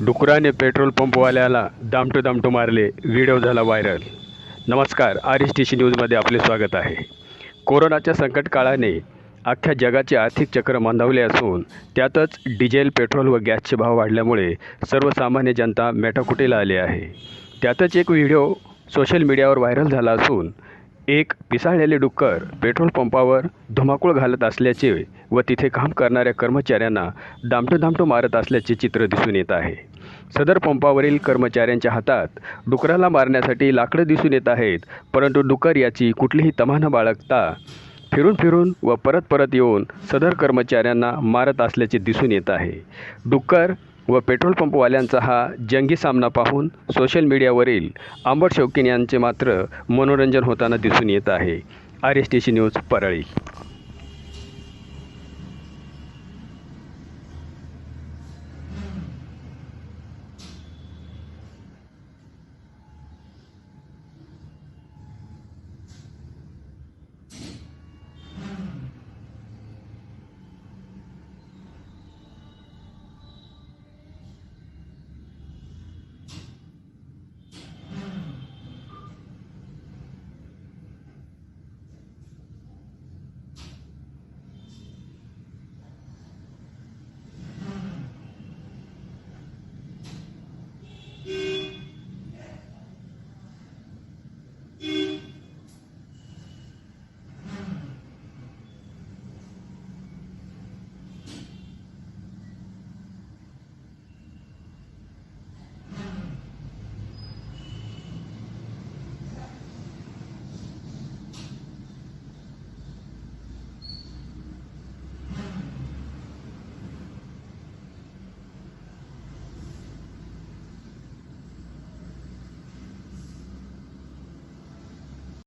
डुकराने petrol पंपवाल्याला दामटू दामटू मारले video झाला viral. नमस्कार आर एस टी सी न्यूजमध्ये आपले स्वागत आहे. कोरोनाच्या संकट काळाने अख्ख्या जगाचे आर्थिक चक्र मंदावले असून त्यातच डिझेल पेट्रोल व गॅसचे भाव वाढल्यामुळे सर्वसामान्य जनता मेटाकुटीला आली आहे. त्यातच एक व्हिडिओ सोशल मीडियावर व्हायरल झाला असून एक पिसाळलेले डुक्कर पेट्रोल पंपावर धुमाकूळ घालत असल्याचे व तिथे काम करणाऱ्या कर्मचाऱ्यांना दामटू दामटू मारत असल्याचे चित्र दिसून येत आहे. सदर पंपावरील कर्मचाऱ्यांच्या हातात डुकराला मारण्यासाठी लाकडं दिसून येत आहेत परंतु डुक्कर याची कुठलीही तमाना बाळगता फिरून फिरून व परत परत येऊन सदर कर्मचाऱ्यांना मारत असल्याचे दिसून येत आहे. डुक्कर व पेट्रोल पंपवाल्यांचा हा जंगी सामना पाहून सोशल मीडियावरील आंबट शौकीन यांचे मात्र मनोरंजन होताना दिसून येत आहे. R S T C news Parli.